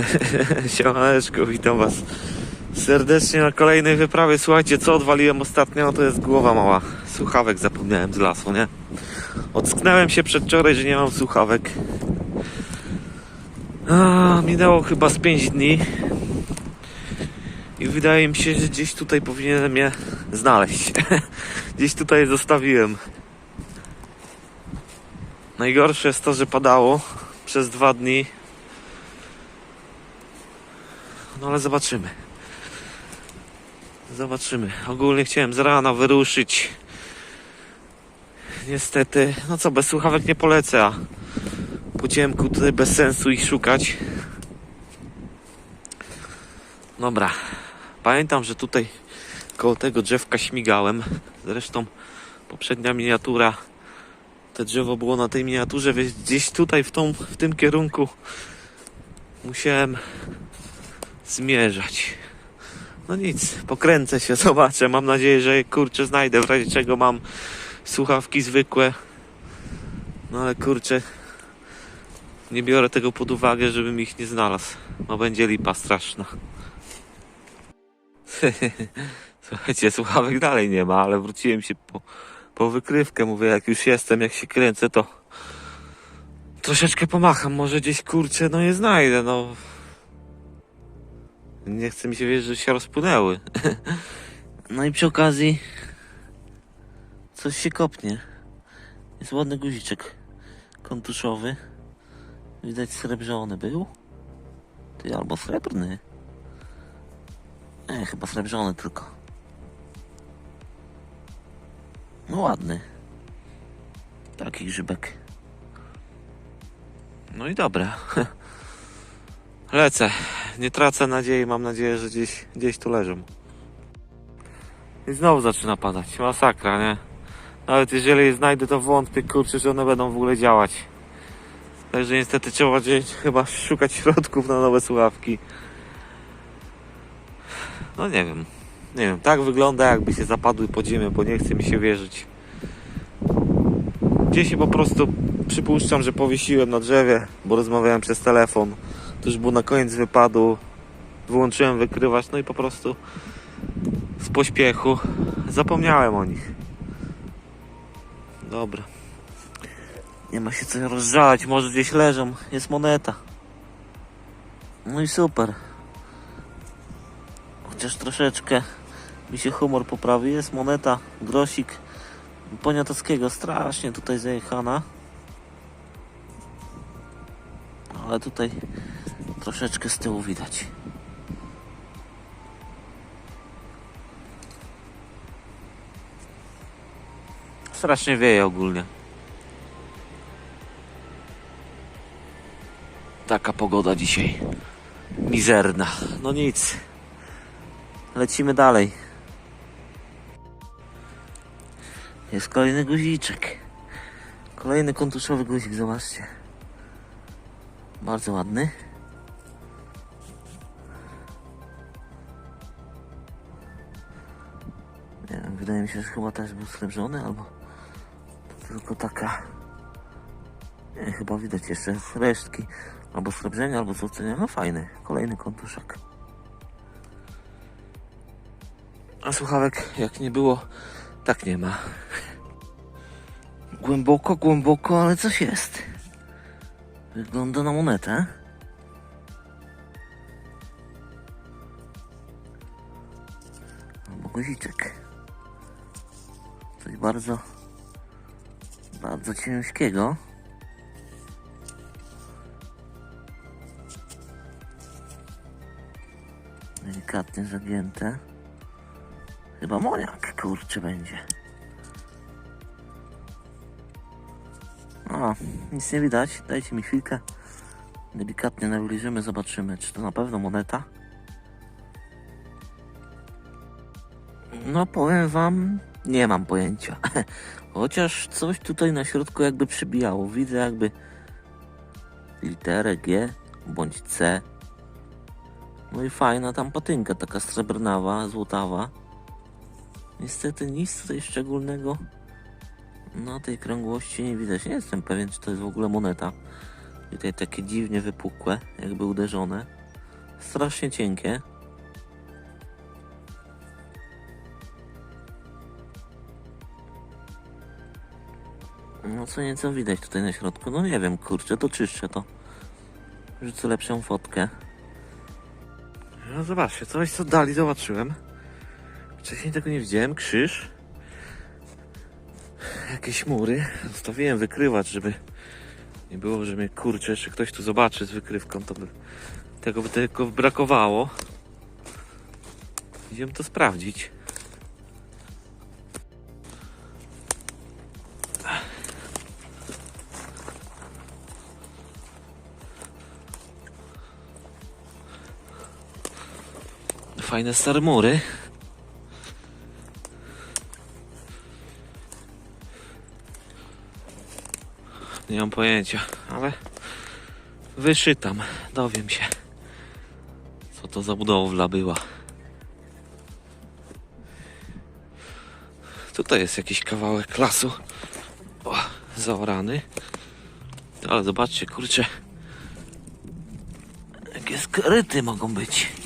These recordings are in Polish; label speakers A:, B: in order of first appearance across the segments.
A: Siemaneczko, witam was serdecznie na kolejnej wyprawie. Słuchajcie, co odwaliłem ostatnio, to jest głowa mała. Słuchawek zapomniałem z lasu, nie? Ocknąłem się przedwczoraj, że nie mam słuchawek. A, minęło chyba z 5 dni. I wydaje mi się, że gdzieś tutaj powinienem je znaleźć. gdzieś tutaj zostawiłem. Najgorsze jest to, że padało przez dwa dni. No ale zobaczymy. Zobaczymy. Ogólnie chciałem z rana wyruszyć. Niestety, no co, bez słuchawek nie polecę, a po ciemku tutaj bez sensu ich szukać. Dobra. Pamiętam, że tutaj koło tego drzewka śmigałem. Zresztą poprzednia miniatura to drzewo było na tej miniaturze, więc gdzieś tutaj w, tą, w tym kierunku musiałem zmierzać. No nic, pokręcę się, zobaczę. Mam nadzieję, że kurczę znajdę, w razie czego mam słuchawki zwykłe. No ale kurczę, nie biorę tego pod uwagę, żebym ich nie znalazł. No będzie lipa straszna. Słuchajcie, słuchawek dalej nie ma, ale wróciłem się po, po wykrywkę. Mówię, jak już jestem, jak się kręcę, to troszeczkę pomacham. Może gdzieś kurczę, no je znajdę, no. Nie chce mi się wierzyć, że się rozpłynęły. No i przy okazji coś się kopnie. Jest ładny guziczek kontuszowy. Widać srebrzony był. Ty albo srebrny. Nie, chyba srebrzony tylko. No ładny. Taki grzybek. No i dobra. Lecę. Nie tracę nadziei. Mam nadzieję, że gdzieś, gdzieś tu leżą. I znowu zaczyna padać. Masakra, nie? Nawet jeżeli je znajdę, to wątpię, kurczę, że one będą w ogóle działać. Także niestety trzeba gdzieś chyba szukać środków na nowe słuchawki. No nie wiem. Nie wiem, tak wygląda jakby się zapadły pod ziemię, bo nie chce mi się wierzyć. Gdzieś się po prostu przypuszczam, że powiesiłem na drzewie, bo rozmawiałem przez telefon. To już było na koniec wypadu. Wyłączyłem wykrywać, no i po prostu z pośpiechu zapomniałem o nich. Dobra. Nie ma się co rozżalać, może gdzieś leżą. Jest moneta. No i super. Chociaż troszeczkę mi się humor poprawi. Jest moneta, grosik poniatowskiego. Strasznie tutaj zajechana. Ale tutaj troszeczkę z tyłu widać. Strasznie wieje ogólnie. Taka pogoda dzisiaj. Mizerna. No nic. Lecimy dalej. Jest kolejny guziczek. Kolejny kontuszowy guzik, zobaczcie. Bardzo ładny. Wydaje mi się, że chyba też był srebrzony, albo tylko taka... Nie, chyba widać jeszcze resztki albo srebrzenia, albo złocenia. No fajny, kolejny kontuszek. A słuchawek jak nie było, tak nie ma. Głęboko, głęboko, ale coś jest. Wygląda na monetę. Albo guziczek. Bardzo, bardzo ciężkiego. Delikatnie zagięte. Chyba moniak, kurczę, będzie. O, nic nie widać. Dajcie mi chwilkę. Delikatnie nabliżymy, zobaczymy, czy to na pewno moneta. No, powiem wam, nie mam pojęcia. Chociaż coś tutaj na środku jakby przybijało. Widzę jakby literę G bądź C. No i fajna tam patynka, taka srebrnawa, złotawa. Niestety nic tutaj szczególnego na tej krągłości nie widać. Nie jestem pewien, czy to jest w ogóle moneta. Tutaj takie dziwnie wypukłe, jakby uderzone. Strasznie cienkie. Co nieco widać tutaj na środku. No nie wiem, kurczę, to czyszczę to. Rzucę lepszą fotkę. No zobaczcie, coś co dali zobaczyłem. Wcześniej tego nie widziałem. Krzyż. Jakieś mury. Zostawiłem wykrywacz, żeby nie było, że mnie kurczę, jeszcze ktoś tu zobaczy z wykrywką, to by tego by tylko brakowało. Idziemy to sprawdzić. Fajne stare mury. Nie mam pojęcia, ale wyszytam, dowiem się, co to za budowla była. Tutaj jest jakiś kawałek lasu o, zaorany. Ale zobaczcie, kurczę, jakie skryty mogą być.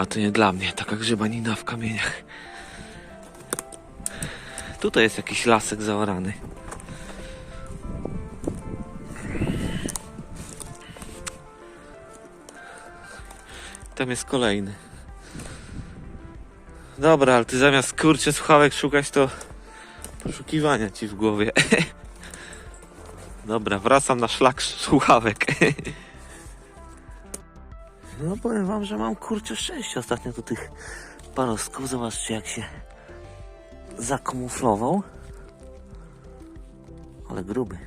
A: Ale to nie dla mnie, taka grzybanina w kamieniach. Tutaj jest jakiś lasek zaorany. Tam jest kolejny. Dobra, ale ty zamiast kurczę słuchawek szukać, to poszukiwania ci w głowie. Dobra, wracam na szlak słuchawek. No powiem wam, że mam kurczę szczęście ostatnio do tych parosków. Zobaczcie jak się zakamuflował. Ale gruby.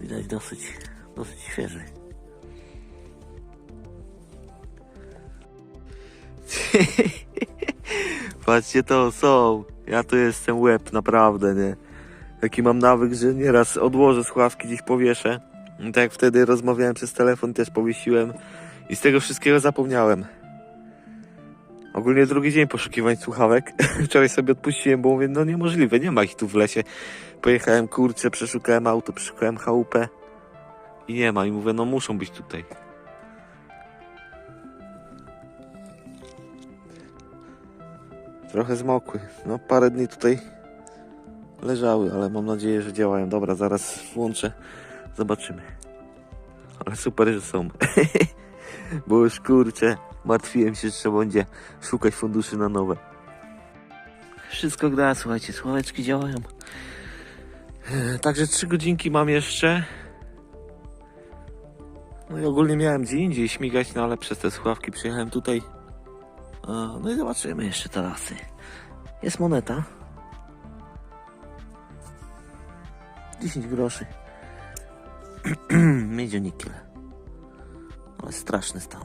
A: Widać dosyć, dosyć świeży. Patrzcie to są. Ja tu jestem łeb, naprawdę, nie? Taki mam nawyk, że nieraz odłożę słuchawki, gdzieś powieszę. I tak jak wtedy rozmawiałem przez telefon, też powiesiłem i z tego wszystkiego zapomniałem. Ogólnie drugi dzień poszukiwań słuchawek. Wczoraj sobie odpuściłem, bo mówię, no niemożliwe, nie ma ich tu w lesie. Pojechałem, kurczę, przeszukałem auto, przeszukałem chałupę i nie ma. I mówię, no muszą być tutaj. Trochę zmokły. No parę dni tutaj leżały, ale mam nadzieję, że działają. Dobra, zaraz włączę. Zobaczymy. Ale super, że są. Bo już kurczę, martwiłem się, że trzeba będzie szukać funduszy na nowe. Wszystko gra, słuchajcie, sławeczki działają. Także trzy godzinki mam jeszcze. No i ogólnie miałem gdzie indziej śmigać, no ale przez te słuchawki przyjechałem tutaj. No i zobaczymy jeszcze te lasy. Jest moneta. 10 groszy. Miedzionikiel. Ale straszny stan.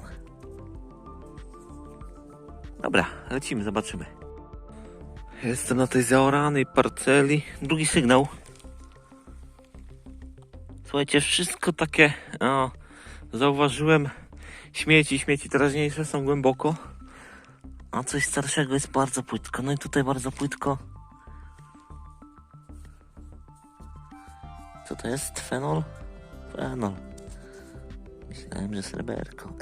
A: Dobra, lecimy, zobaczymy. Jestem na tej zaoranej parceli. Drugi sygnał. Słuchajcie, wszystko takie. Zauważyłem. Śmieci, śmieci teraźniejsze są głęboko. A coś starszego jest bardzo płytko. No i tutaj bardzo płytko. Co to jest? Fenol? Fenol. Myślałem, że sreberko.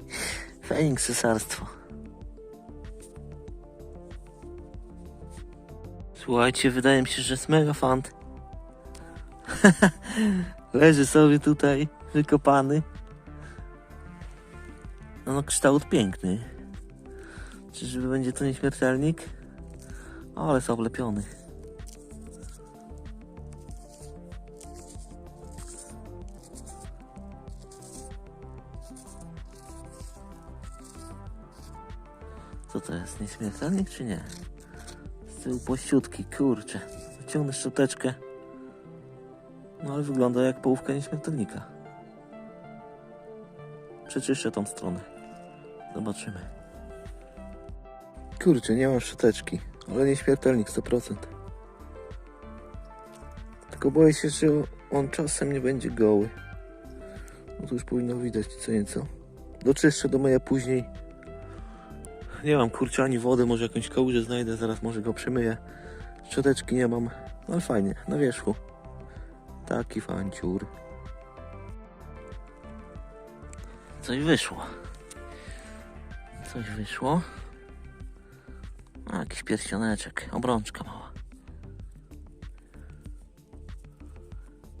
A: Feniks cesarstwo. Słuchajcie, wydaje mi się, że jest mega fant. Leży sobie tutaj, wykopany. No, no kształt piękny. Czyżby będzie to nieśmiertelnik? O, ale jest oblepiony. Nieśmiertelnik czy nie? Z tyłu pościutki, kurczę. Wyciągnę szczoteczkę. No ale wygląda jak połówka nieśmiertelnika. Przeczyszczę tą stronę. Zobaczymy. Kurczę, nie mam szczoteczki, ale nieśmiertelnik 100%. Tylko boję się, że on czasem nie będzie goły. No to już powinno widać co nieco. Doczyszczę do myja później. Nie mam kurczę ani wody, może jakąś kałużę znajdę, zaraz może go przemyję. Szczoteczki nie mam, ale fajnie, na wierzchu. Taki fanciur. Coś wyszło. Coś wyszło. A, jakiś pierścioneczek, obrączka mała.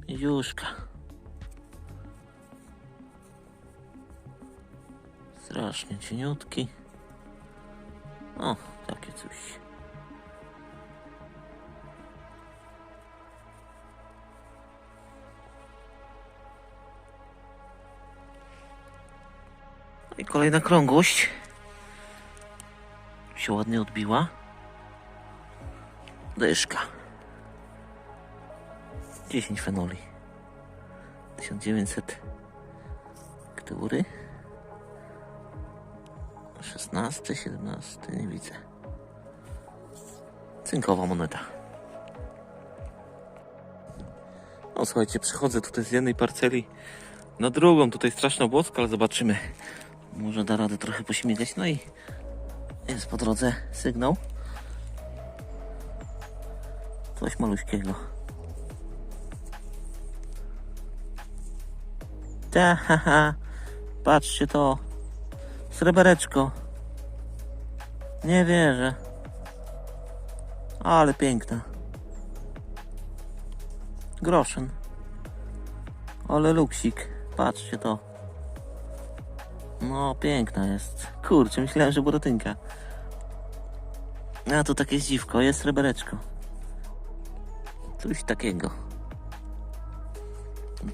A: Juszka. Strasznie cieniutki. O, takie coś. No I kolejna krągłość. Się ładnie odbiła. Dyszka. 10 fenoli. 1900. Który? 16, 17, nie widzę. Cynkowa moneta. No słuchajcie, przechodzę tutaj z jednej parceli na drugą. Tutaj straszna błoska, ale zobaczymy. Może da radę trochę pośmigać. No i jest po drodze sygnał. Coś maluśkiego. Ta, haha. Patrzcie to. Srebereczko. Nie wierzę. Ale piękna. Groszyn. Ale luksik. Patrzcie to. No, piękna jest. Kurczę, myślałem, że burotynka. A to takie zdziwko, jest srebereczko. Coś takiego.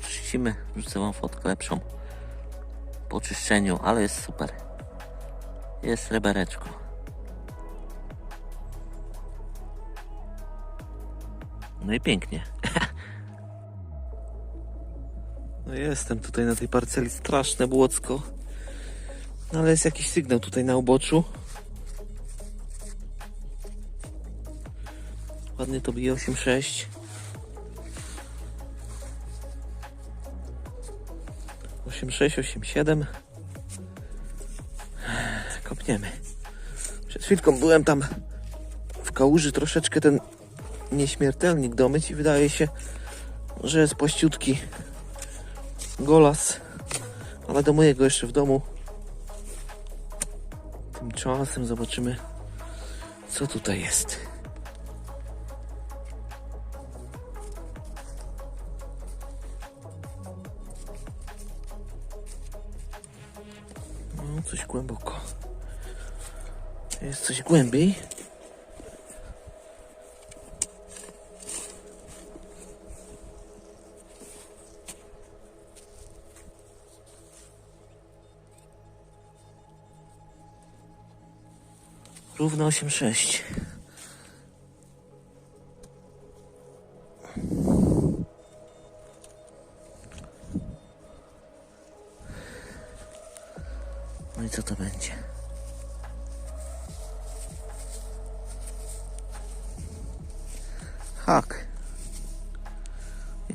A: Czyścimy, rzucę wam fotkę lepszą. Po czyszczeniu, ale jest super. Jest srebereczko. No i pięknie. No jestem tutaj na tej parceli, straszne błocko. No ale jest jakiś sygnał tutaj na uboczu. Ładnie to bije 8,6. 8,6, 8,7. Kopniemy. Przed chwilką byłem tam w kałuży troszeczkę ten nieśmiertelnik domyć i wydaje się, że jest płaściutki golas. Ale do mojego jeszcze w domu. Tymczasem zobaczymy, co tutaj jest. No, coś głęboko. Jest coś głębiej. Równo 8,6. No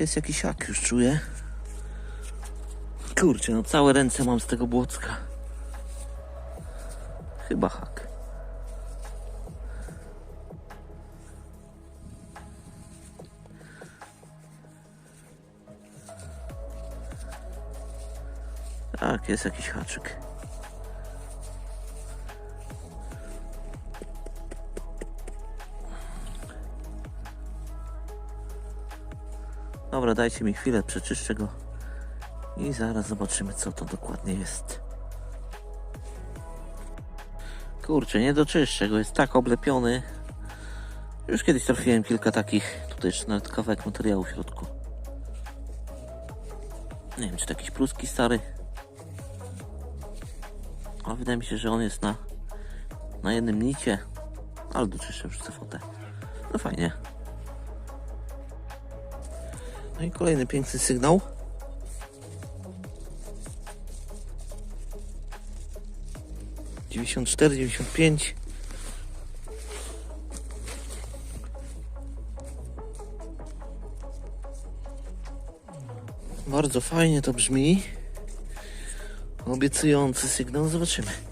A: Jest jakiś hak, już czuję. Kurczę, no całe ręce mam z tego błocka. Chyba hak. Tak, jest jakiś haczyk. Dobra, dajcie mi chwilę, przeczyszczę go i zaraz zobaczymy, co to dokładnie jest. Kurczę, nie doczyszczę go, jest tak oblepiony. Już kiedyś trafiłem kilka takich, tutaj jeszcze nawet kawałek materiału w środku. Nie wiem, czy to jakiś pruski stary. Ale wydaje mi się, że on jest na, na jednym nicie. Ale doczyszczę już fotę. No fajnie. No i kolejny piękny sygnał. Dziewięćdziesiąt cztery, dziewięćdziesiąt pięć. Bardzo fajnie to brzmi. Obiecujący sygnał, zobaczymy.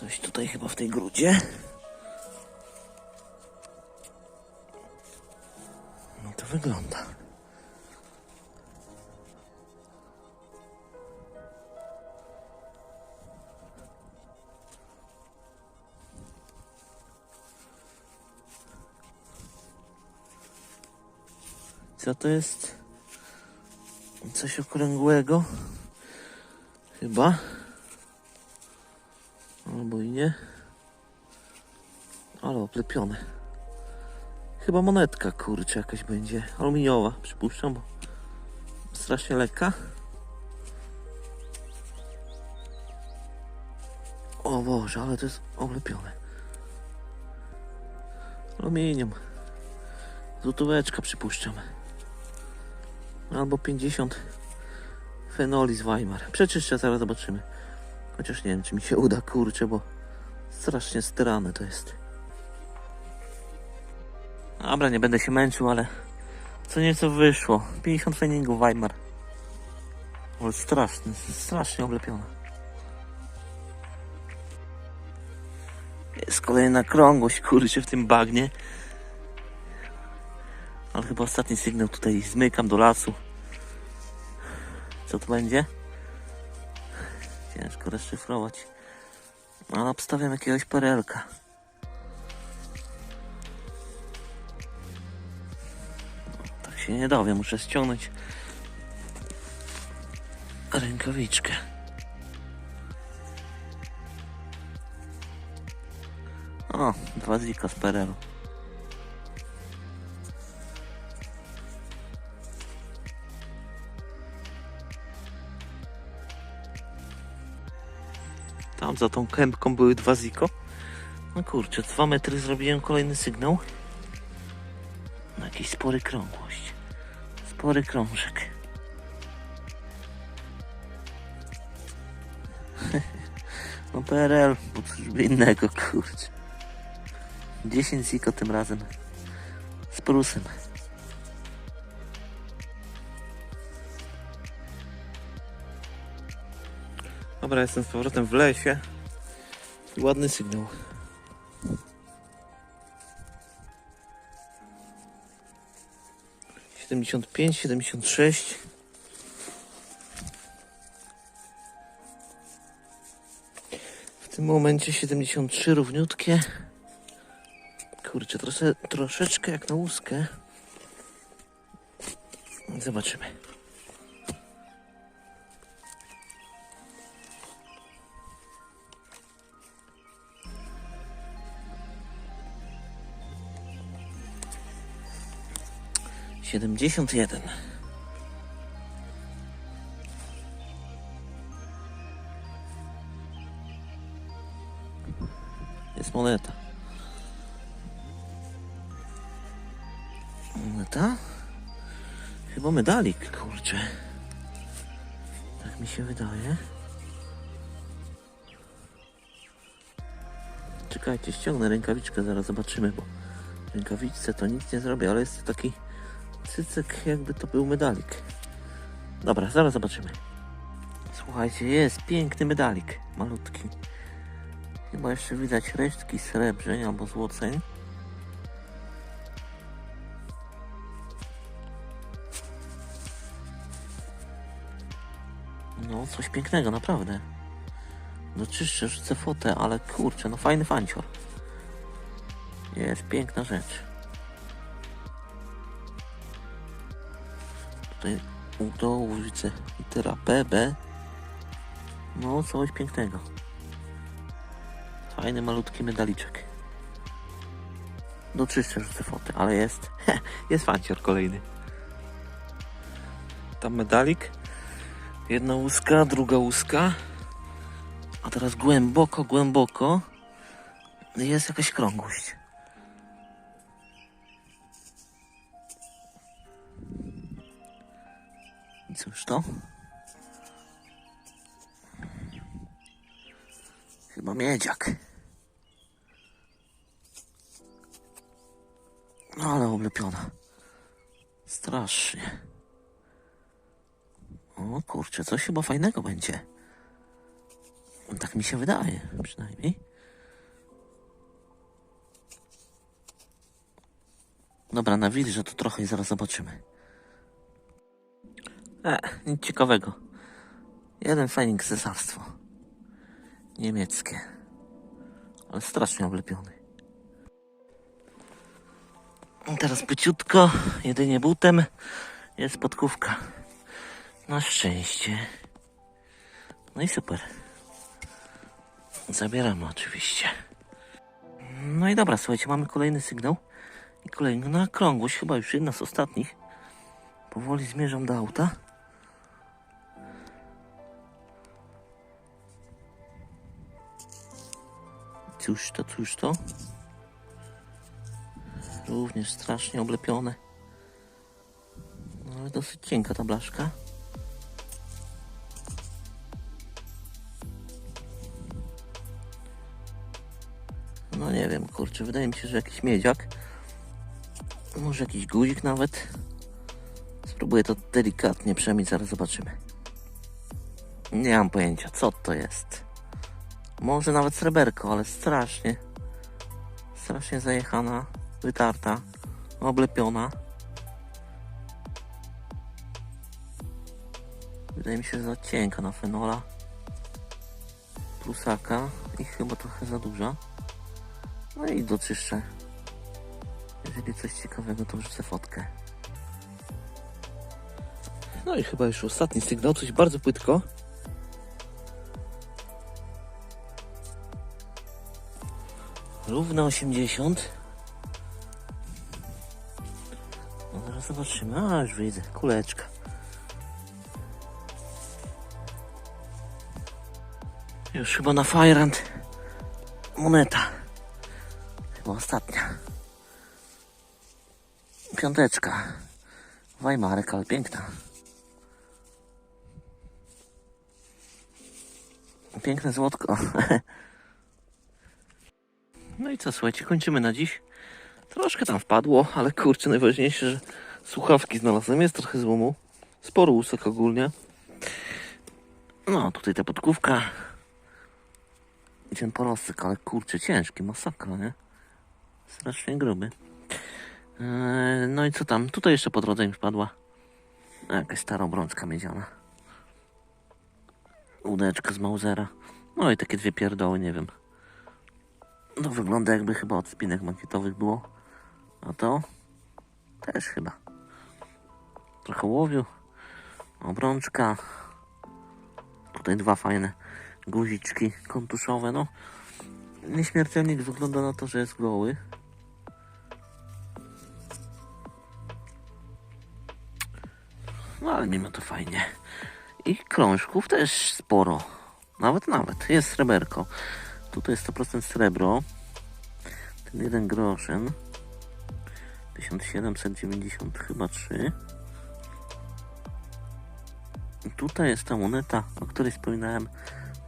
A: Coś tutaj chyba w tej grudzie. No to wygląda. Co to jest? Coś okrągłego? Chyba. Oplepione. Chyba monetka, kurczę, jakaś będzie. Aluminiowa, przypuszczam, bo strasznie lekka. O Boże, ale to jest oblepione. Aluminium. Złotóweczka przypuszczam. Albo 50 fenoli z Weimar. Przeczyszczę, zaraz zobaczymy. Chociaż nie wiem, czy mi się uda, kurczę, bo strasznie styrane to jest. Dobra, nie będę się męczył, ale co nieco wyszło. 50 feningów Weimar. Ale straszny, strasznie oblepiona. Jest kolejna krągłość, kurczę, w tym bagnie. Ale chyba ostatni sygnał tutaj zmykam do lasu. Co to będzie? Ciężko rozszyfrować. Ale obstawiam jakiegoś perelka. Się nie dowiem, muszę ściągnąć rękawiczkę. O, dwa zika z perelu. Tam za tą kępką były dwa ziko. No kurczę, dwa metry zrobiłem kolejny sygnał. Jakiś spory krągłość. Spory krążek. No PRL, bo coś by innego, kurczę. 10 ziko tym razem. Z prusem. Dobra, jestem z powrotem w lesie. Ładny sygnał. Siedemdziesiąt pięć, siedemdziesiąt sześć. W tym momencie 73 równiutkie. Kurczę, trosze, troszeczkę jak na łuskę. Zobaczymy. Siedemdziesiąt jeden. Jest moneta. Moneta? Chyba medalik, kurczę. Tak mi się wydaje. Czekajcie, ściągnę rękawiczkę, zaraz zobaczymy, bo rękawiczce to nic nie zrobię, ale jest to taki cycek, jakby to był medalik. Dobra, zaraz zobaczymy. Słuchajcie, jest piękny medalik, malutki. Chyba jeszcze widać resztki srebrzeń albo złoceń. No, coś pięknego, naprawdę. No czyszczę, rzucę fotę, ale kurczę, no fajny fancior. Jest piękna rzecz. Tutaj u dołu widzę litera P, B. No, coś pięknego. Fajny, malutki medaliczek. No czyszczę, rzucę fotę, ale jest, jest fancior kolejny. Tam medalik. Jedna łuska, druga łuska. A teraz głęboko, głęboko jest jakaś krągłość. cóż to? Chyba miedziak. No, ale oblepiona. Strasznie. O kurczę, coś chyba fajnego będzie. Tak mi się wydaje, przynajmniej.
B: Dobra, na że to trochę i zaraz zobaczymy. E, nic ciekawego. Jeden fajnik cesarstwo. Niemieckie. Ale strasznie oblepiony. Teraz pyciutko, jedynie butem jest podkówka. Na szczęście. No i super. Zabieramy oczywiście. No i dobra, słuchajcie, mamy kolejny sygnał. I kolejny na krągłość, chyba już jedna z ostatnich. Powoli zmierzam do auta. Cóż to, cóż to? Również strasznie oblepione. No, ale dosyć cienka ta blaszka. No nie wiem, kurczę, wydaje mi się, że jakiś miedziak. Może jakiś guzik nawet. Spróbuję to delikatnie przemyć, zaraz zobaczymy. Nie mam pojęcia, co to jest. Może nawet sreberko, ale strasznie. Strasznie zajechana, wytarta, oblepiona. Wydaje mi się, że za cienka na fenola. Plusaka i chyba trochę za duża. No i doczyszczę. Jeżeli coś ciekawego, to wrzucę fotkę. No i chyba już ostatni sygnał, coś bardzo płytko. Równe 80. No zaraz zobaczymy. A, już widzę. Kuleczka. Już chyba na Firand. Moneta. Chyba ostatnia. Piąteczka. Weimarek, ale piękna. Piękne złotko. No i co, słuchajcie, kończymy na dziś. Troszkę tam wpadło, ale kurczę, najważniejsze, że słuchawki znalazłem. Jest trochę złomu. Sporo łusek ogólnie. No, tutaj ta podkówka. I ten porostek, ale kurczę, ciężki, masakra, nie? Strasznie gruby. Eee, no i co tam? Tutaj jeszcze po drodze mi wpadła. Jakaś stara obrączka miedziana. Łódeczka z Mausera. No i takie dwie pierdoły, nie wiem. No wygląda jakby chyba od spinek makietowych było. A to też chyba. Trochę łowiu. Obrączka. Tutaj dwa fajne guziczki kontuszowe. No, nieśmiertelnik wygląda na to, że jest goły. No ale mimo to fajnie. I krążków też sporo. Nawet, nawet. Jest sreberko. Tutaj jest 100% srebro. Ten jeden groschen. 1790 chyba 3. I Tutaj jest ta moneta, o której wspominałem.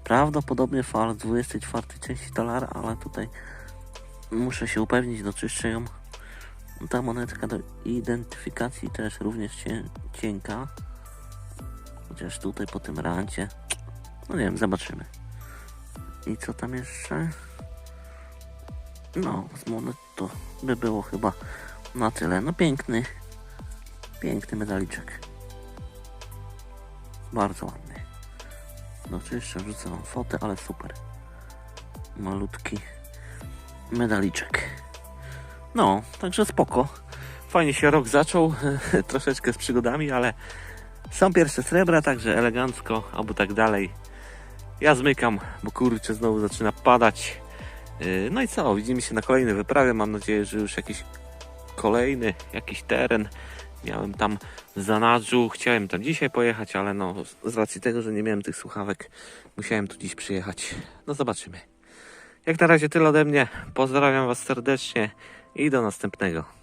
B: Prawdopodobnie fal 24 części talara, ale tutaj muszę się upewnić, doczyszczę ją. Ta monetka do identyfikacji też również cienka. Chociaż tutaj po tym rancie. No nie wiem, zobaczymy. I co tam jeszcze? No, z monet to by było chyba na tyle. No piękny, piękny medaliczek. Bardzo ładny. No jeszcze wrzucę wam fotę, ale super. Malutki medaliczek. No, także spoko. Fajnie się rok zaczął, troszeczkę z przygodami, ale są pierwsze srebra, także elegancko, albo tak dalej. Ja zmykam, bo kurczę znowu zaczyna padać. Yy, No i co, widzimy się na kolejnej wyprawie. Mam nadzieję, że już jakiś kolejny, jakiś teren. Miałem tam zanadrzu, chciałem tam dzisiaj pojechać, ale no z racji tego, że nie miałem tych słuchawek, musiałem tu dziś przyjechać. No zobaczymy. Jak na razie tyle ode mnie. Pozdrawiam Was serdecznie i do następnego.